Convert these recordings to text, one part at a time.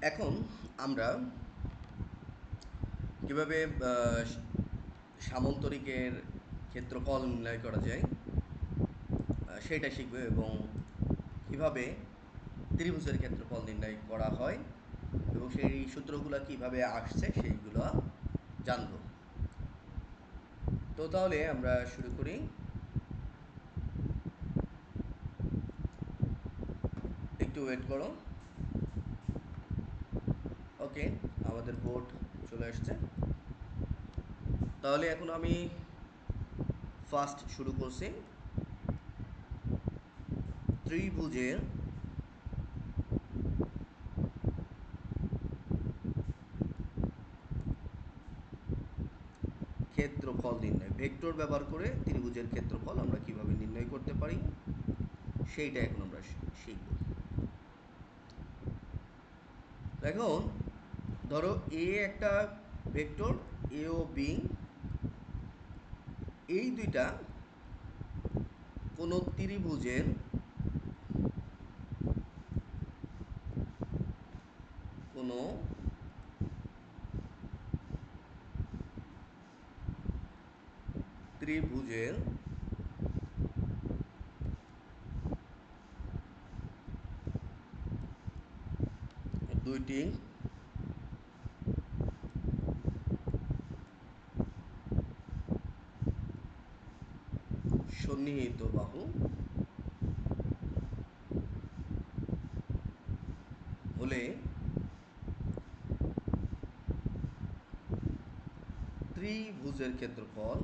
এখন আমরা কীভাবে সামন্তরিকের ক্ষেত্রফল নির্ণয় করা যায় সেটা শিখব এবং কীভাবে ত্রিভুজের ক্ষেত্রফল নির্ণয় করা হয় এবং সেই সূত্রগুলো কীভাবে আসছে সেইগুলো জানব। তো তাহলে আমরা শুরু করি। একটু ওয়েট করো। ওকে আমাদের বোর্ড চলে আসছে। তাহলে এখন আমি ফার্স্ট শুরু করছি। ত্রিভুজের ক্ষেত্রফল নির্ণয়, ভেক্টর ব্যবহার করে ত্রিভুজের ক্ষেত্রফল আমরা কীভাবে নির্ণয় করতে পারি, সেইটা এখন আমরা শিখব। এখন ধরো এ একটা ভেক্টর এ ও বি এই দুইটা কোনো ত্রিভুজের কোনো ত্রিভুজের দুইটি সন্নিহিত বাহু হলে ত্রিভুজের ক্ষেত্রফল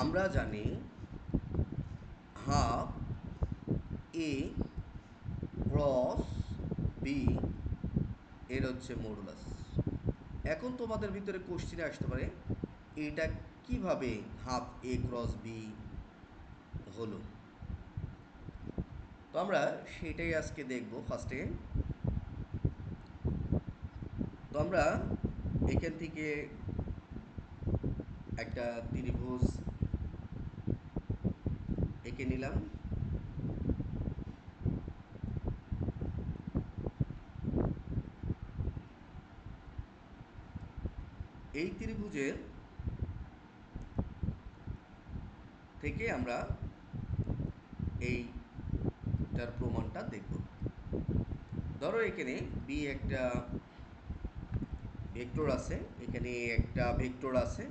আমরা জানি হাফ এ ক্রস বি এর হচ্ছে মডুলাস। এখন তোমাদের ভিতরে কোশ্চিনে আসতে পারে, এটা কীভাবে হাফ এ ক্রস বি হলো? তো আমরা সেটাই আজকে দেখব ফার্স্টে তো আমরা এখান থেকে একটা ত্রিভুজ এঁকে নিলাম। এই ত্রিভুজের থেকে আমরা এইটার প্রমাণটা দেখব। ধরো এখানে বি একটা ভেক্টর আছে, এখানে একটা ভেক্টর আছে।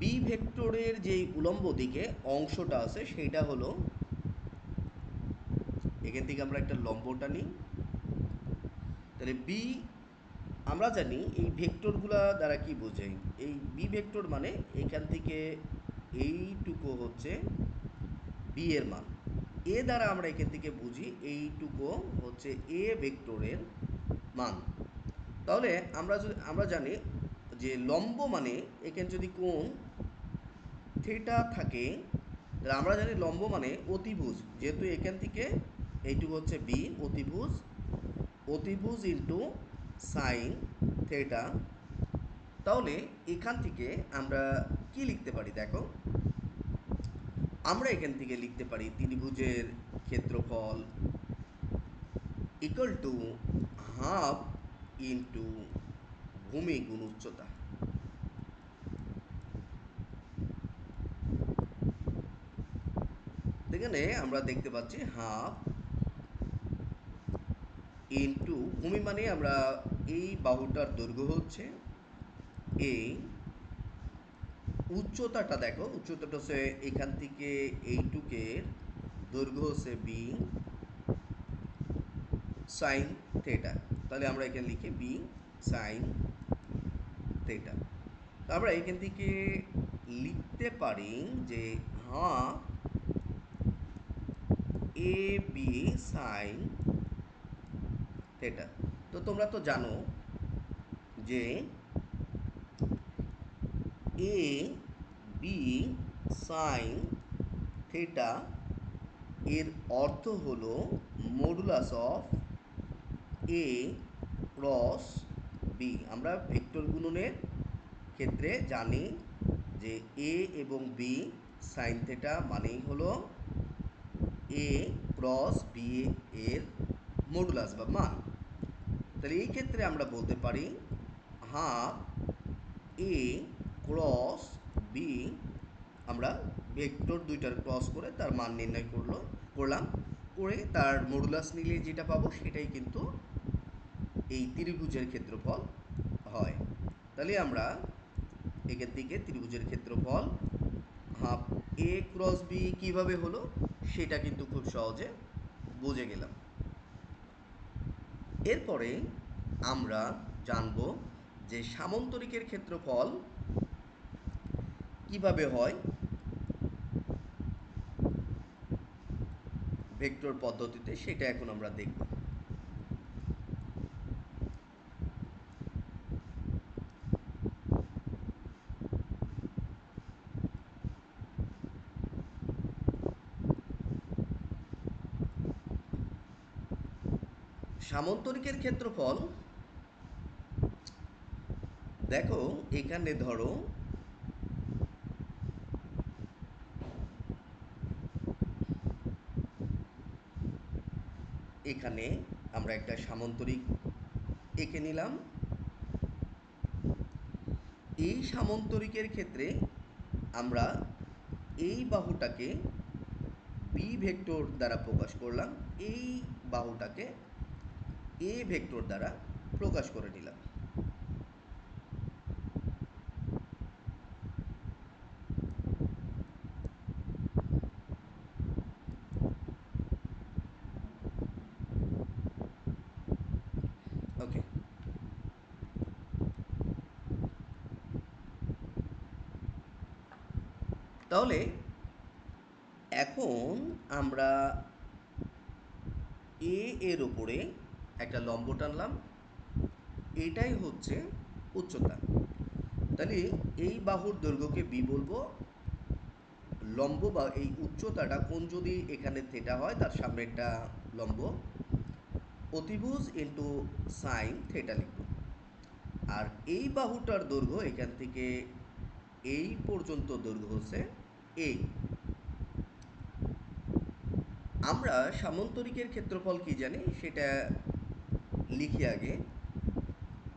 বি ভেক্টরের যেই উলম্ব দিকে অংশটা আছে, সেটা হলো এখান থেকে আমরা একটা লম্বটা নিই। তাহলে বি আমরা জানি এই ভেক্টরগুলা দ্বারা কি বোঝাই এই বি ভেক্টর মানে এখান থেকে এইটুকু হচ্ছে বি এর মান। এ দ্বারা আমরা এখান থেকে বুঝি এইটুকু হচ্ছে এ ভেক্টরের মান। তাহলে আমরা যদি, আমরা জানি যে লম্ব মানে এখানে যদি কোন থিটা থাকে, তাহলে আমরা জানি লম্ব মানে অতিভুজ। যেহেতু এখান থেকে এইটুকু হচ্ছে বি অতিভুজ অতিভুজ ইন্টু সাইন থেটা তাহলে এখান থেকে আমরা কি লিখতে পারি, দেখো? আমরা এখান থেকে লিখতে পারি ত্রিভুজের ক্ষেত্রফল ইকুয়াল টু হাফ ইন্টু ভূমি গুণ উচ্চতা। এখানে আমরা দেখতে পাচ্ছি হাফ ইন্টু ভূমি মানে আমরা এই বাহুটার দৈর্ঘ্য হচ্ছে এ উচ্চতাটা দেখো, উচ্চতাটা হচ্ছে এখান থেকে এইটুকের দৈর্ঘ্য হচ্ছে বি সাইন থেটা তাহলে আমরা এখানে লিখি বি সাইন থেটা আমরা এখান থেকে লিখতে পারি যে half A B sine theta তো তোমরা তো জানো যে এ বি সাইন থেটা এর অর্থ হলো modulus of A cross B আমরা ভেক্টর গুণনের ক্ষেত্রে জানি যে এ এবং বি সাইন থেটা মানেই হলো এ ক্রস বি এর মডুলাস বা মান। তাহলে এই ক্ষেত্রে আমরা বলতে পারি হাফ এ ক্রস বি আমরা ভেক্টর দুইটার ক্রস করে তার মান নির্ণয় করল, করলাম। করে তার মডুলাস নিলে যেটা পাবো সেটাই কিন্তু এই ত্রিভুজের ক্ষেত্রফল হয়। তাহলে আমরা এখান থেকে ত্রিভুজের ক্ষেত্রফল হাফ এ ক্রস বি কীভাবে হলো সেটা কিন্তু খুব সহজে বুঝে গেলাম। এরপরে আমরা জানব যে সামন্তরিকের ক্ষেত্রফল কীভাবে হয়? ভেক্টর পদ্ধতিতে সেটা এখন আমরা দেখব। সামন্তরিকের ক্ষেত্রফল দেখো এখানে ধরো এখানে আমরা একটা সামন্তরিক এঁকে নিলাম। এই সামন্তরিকের ক্ষেত্রে আমরা এই বাহুটাকে বি ভেক্টর দ্বারা প্রকাশ করলাম। এই বাহুটাকে এ ভেক্টর দ্বারা প্রকাশ করে নিলাম ওকে তাহলে এখন আমরা এ এর উপরে একটা লম্ব টানলাম। এটাই হচ্ছে উচ্চতা। তাহলে এই বাহুর দৈর্ঘ্যকে বি বলব। লম্ব বা এই উচ্চতাটা কোন যদি এখানে থেটা হয়, তার সামনে একটা লম্ব। অতিভুজ ইন্টু সাইন থেটা লিখব। আর এই বাহুটার দৈর্ঘ্য এখান থেকে এই পর্যন্ত দৈর্ঘ্য হচ্ছে এই। আমরা সামন্তরিকের ক্ষেত্রফল কি জানি? সেটা লিখি আগে।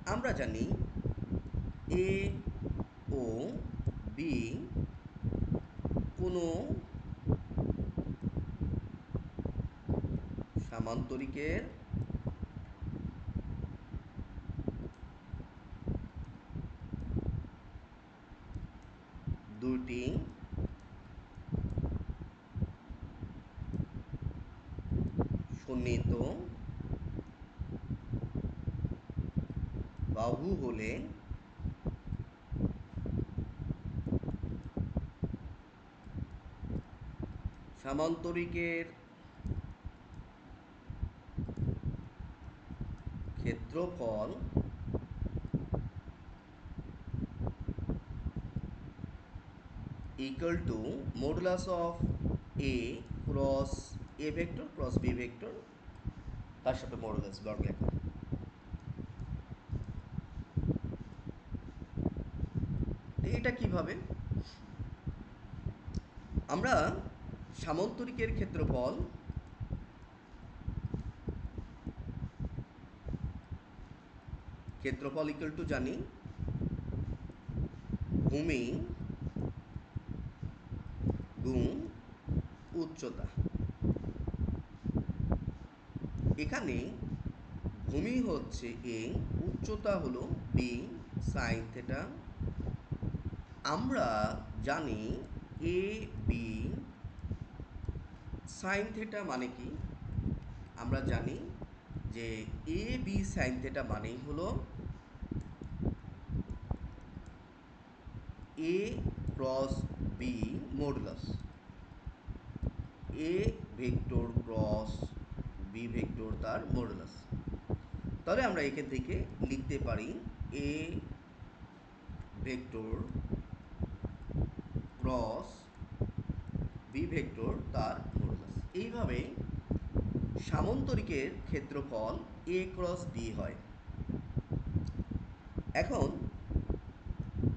আমরা জানি এ ও বি কোনো সামান্তরিকের দুটি সন্নিহিত বাহু হলে সামান্তরিকের ক্ষেত্রফল equal to modulus of a cross a vector cross b vector, তার সাথে মডুলাস বর্গ লেখা। এটা কীভাবে? আমরা সামন্তরিকের ক্ষেত্রফল ক্ষেত্রফল ইকুয়াল টু জানি ভূমি গুণ উচ্চতা। এখানে ভূমি হচ্ছে এ উচ্চতা হলো বি সাইন থেটা আমরা জানি এ বি সাইন থেটা মানে কি? আমরা জানি যে এ বি সাইন থেটা মানেই হলো A cross B modulus A vector cross B vector তার মডুলাস তাহলে আমরা এখান থেকে লিখতে পারি A vector cross B vector তার মডুলাস এইভাবে সামন্তরিকের ক্ষেত্রফল এ ক্রস বি হয়। এখন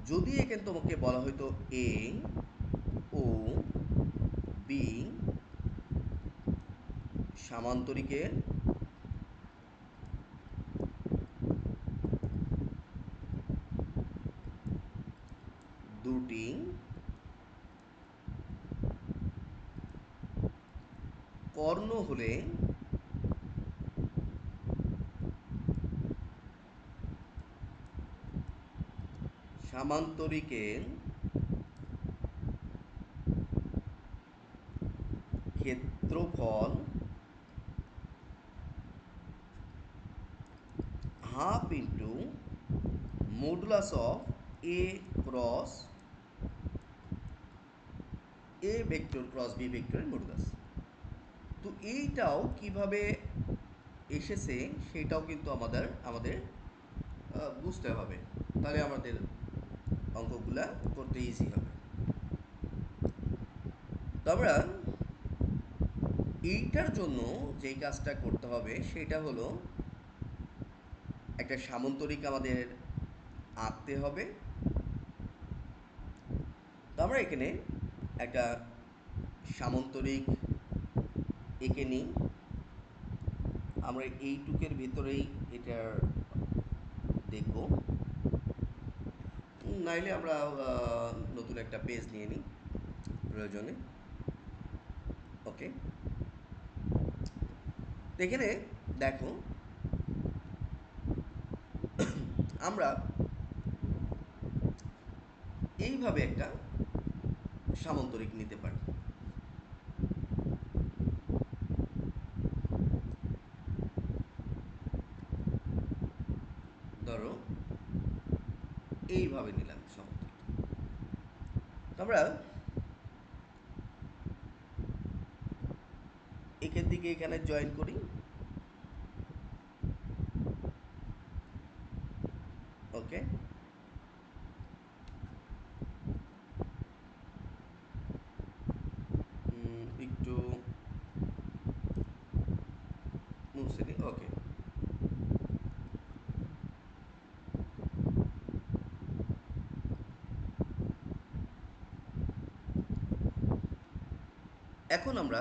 যদি এখানে তোমাকে বলা হয়তো এ ও বি সামান্তরিকের দুটি কর্ণ হলে সামান্তরিকের ক্ষেত্রফল half into modulus of A cross A vector cross B ভেক্টরের মডুলাস তো এইটাও কীভাবে এসেছে সেটাও কিন্তু আমাদের আমাদের বুঝতে হবে। তাহলে আমাদের অঙ্কগুলা করতে ইজি হবে। তো আমরা এইটার জন্য যেই কাজটা করতে হবে সেটা হলো একটা সামন্তরিক আমাদের আঁকতে হবে। তো আমরা এখানে একটা সামন্তরিক এঁকে নিই। আমরা এইটুকের ভেতরেই এটার দেখব। নাইলে আমরা নতুন একটা পেজ নিয়ে নিই প্রয়োজনে। ওকে। এখানে দেখো, আমরা এইভাবে একটা সামন্তরিক নিতে পারি। ধরো, এইভাবে নিলাম সামন্তরিক। আমরা এখান থেকে এখানে জয়েন করি ওকে উম, একটু মুছে দিই ওকে এখন আমরা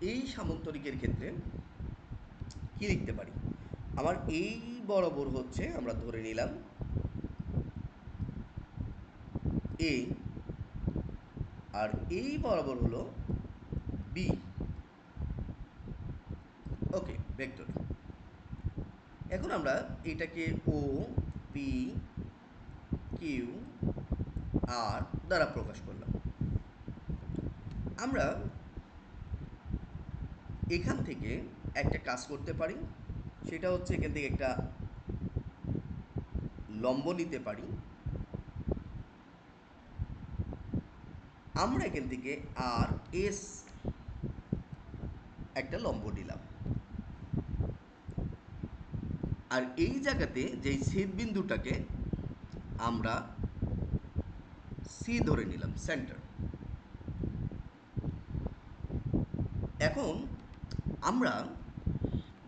এই সামন্তরিকের ক্ষেত্রে কি লিখতে পারি? আমার এই বরাবর হচ্ছে আমরা ধরে নিলাম এ আর এই বরাবর হলো বি ওকে ভেক্টর এখন আমরা এটাকে ও পি কিউ আর দ্বারা প্রকাশ করলাম। আমরা এখান থেকে একটা কাজ করতে পারি। সেটা হচ্ছে এখান থেকে একটা লম্ব নিতে পারি। আমরা এখান থেকে আর এস একটা লম্ব নিলাম। আর এই জায়গাতে যেই ছেদ বিন্দুটাকে আমরা সি ধরে নিলাম, সেন্টার। এখন আমরা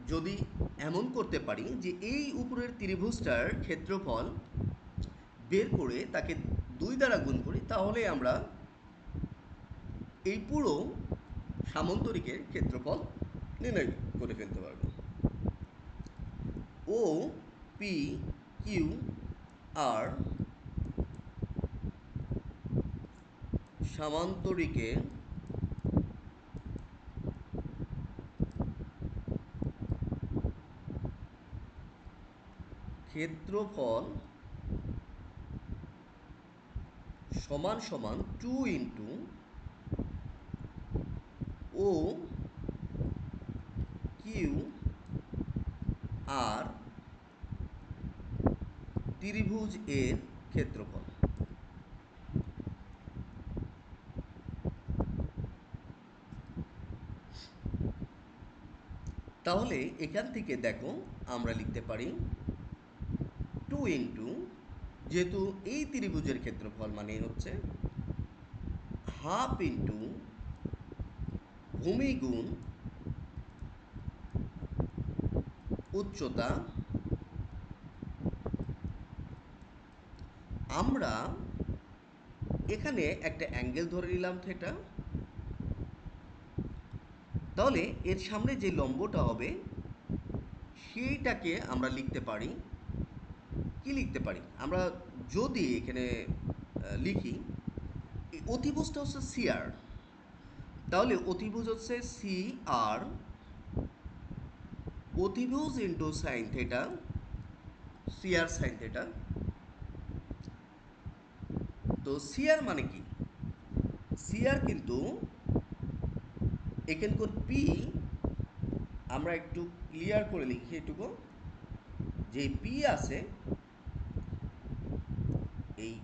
যদি এমন করতে পারি যে এই উপরের ত্রিভুজটার ক্ষেত্রফল বের করে তাকে দুই দ্বারা গুণ করি, তাহলে আমরা এই পুরো সামন্তরিকের ক্ষেত্রফল নির্ণয় করে ফেলতে পারব। ও পি কিউ আর সামান্তরিকের ক্ষেত্রফল সমান সমান two into O Q R ত্রিভুজ এর ক্ষেত্রফল। তাহলে এখান থেকে দেখো আমরা লিখতে পারি ইন্টু যেহেতু এই ত্রিভুজের ক্ষেত্রফল মানে হচ্ছে হাফ ইন্টু ভূমি গুণ উচ্চতা। আমরা এখানে একটা অ্যাঙ্গেল ধরে নিলাম থেটা। তাহলে এর সামনে যে লম্বটা হবে, সেইটাকে আমরা লিখতে পারি লিখতে পারি? আমরা যদি এখানে লিখি অতিভুজটা হচ্ছে সিআর তাহলে অতিভুজ হচ্ছে সি আর অতিভুজ into sine theta CR sine theta তো সিআর মানে কি? সিআর কিন্তু এখানকার পি আমরা একটু ক্লিয়ার করে লিখি এটুকু। যে পি আছে এই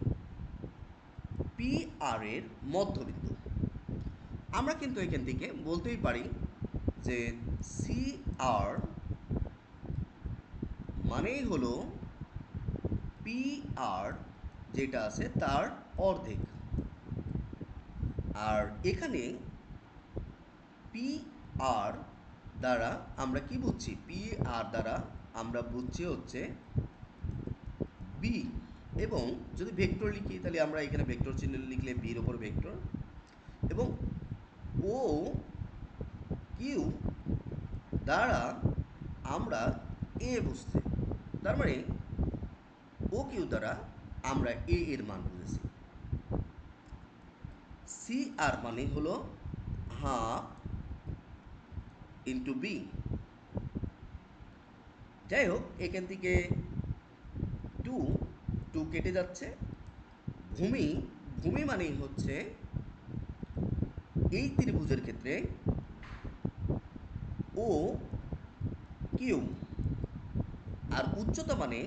পি আর এর মধ্যবিন্দু। আমরা কিন্তু এখান থেকে বলতেই পারি যে সি আর মানেই হলো পি আর যেটা আছে তার অর্ধেক। আর এখানে পি আর দ্বারা আমরা কি বুঝছি? পি আর দ্বারা আমরা বুঝছি হচ্ছে বি এবং যদি ভেক্টর লিখি, তাহলে আমরা এখানে ভেক্টর চিহ্ন লিখলে বির ওপর ভেক্টর। এবং ও কিউ দ্বারা আমরা এ বুঝতে তার মানে ও কিউ দ্বারা আমরা এ এর মান বুঝেছি। সি আর মানে হলো হাফ ইন্টু বি যাই হোক, এখান থেকে টু কেটে যাচ্ছে। ভূমি ভূমি মানেই হচ্ছে এই ত্রিভুজের ক্ষেত্রে ও কিউ আর উচ্চতা মানে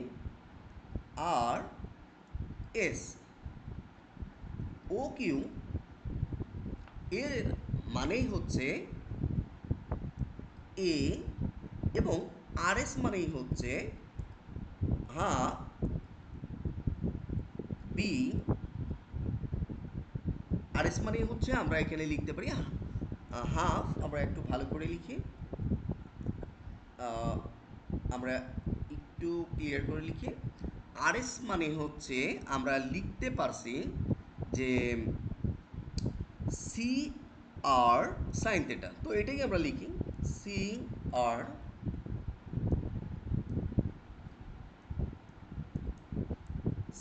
আর এস ও কিউ এর মানেই হচ্ছে এ এবং আর এস মানেই হচ্ছে হাফ বি আর এস মানে হচ্ছে আমরা এখানে লিখতে পারি হাফ আমরা একটু ভালো করে লিখি আমরা একটু ক্লিয়ার করে লিখি। আর এস মানে হচ্ছে আমরা লিখতে পারছি যে সি আর সাইন থেটা তো এটাই আমরা লিখি, C R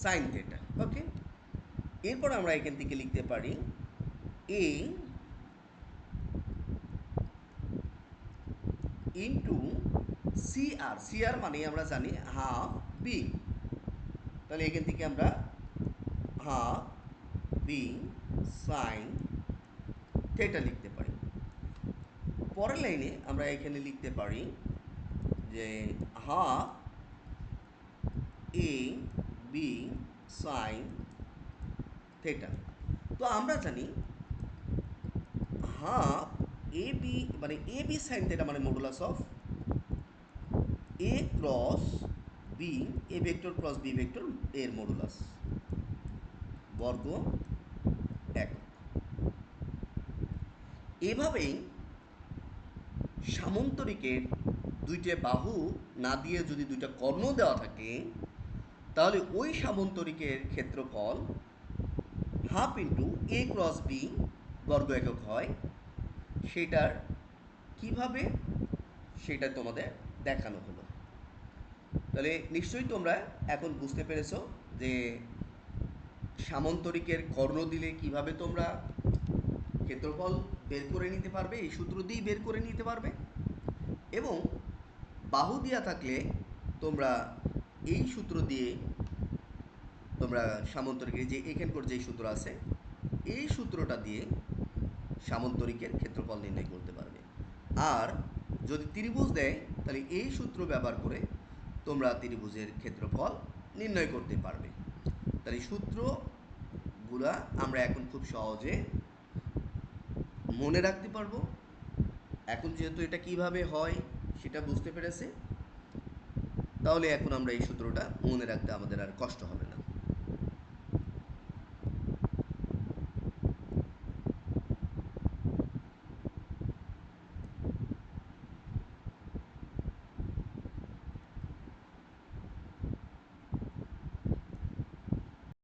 sine theta okay এরপর আমরা এখান থেকে লিখতে পারি A into C R C R মানে আমরা জানি হাফ বি তাহলে এখান থেকে আমরা হাফ বি সাইন থেটা লিখতে পারি। পরের লাইনে আমরা এখানে লিখতে পারি যে half A B sine theta তো আমরা জানি হাফ এ বি মানে এ বি সাইন থেটা মানে modulus of A cross B A vector cross B vector এর মডুলাস বর্গ এক এভাবেই সামন্তরিকের দুইটা বাহু না দিয়ে যদি দুইটা কর্ণ দেওয়া থাকে তাহলে ওই সামন্তরিকের ক্ষেত্রফল half into A cross B বর্গ একক হয়। সেটার কীভাবে? সেটা তোমাদের দেখানো হলো। তাহলে নিশ্চয়ই তোমরা এখন বুঝতে পেরেছ যে সামন্তরিকের কর্ণ দিলে কীভাবে তোমরা ক্ষেত্রফল বের করে নিতে পারবে, এই সূত্র দিয়েই বের করে নিতে পারবে। এবং বাহু দেওয়া থাকলে তোমরা এই সূত্র দিয়ে তোমরা সামন্তরিকের যে এখানকার যে সূত্র আছে, এই সূত্রটা দিয়ে সামন্তরিকের ক্ষেত্রফল নির্ণয় করতে পারবে। আর যদি ত্রিভুজ দেয় তাহলে এই সূত্র ব্যবহার করে তোমরা ত্রিভুজের ক্ষেত্রফল নির্ণয় করতে পারবে। তাহলে সূত্রগুলা আমরা এখন খুব সহজে মনে রাখতে পারব। এখন যেহেতু এটা কীভাবে হয়, সেটা বুঝতে পেরেছে। তাহলে এখন আমরা এই সূত্রটা মনে রাখতে আমাদের আর কষ্ট হবে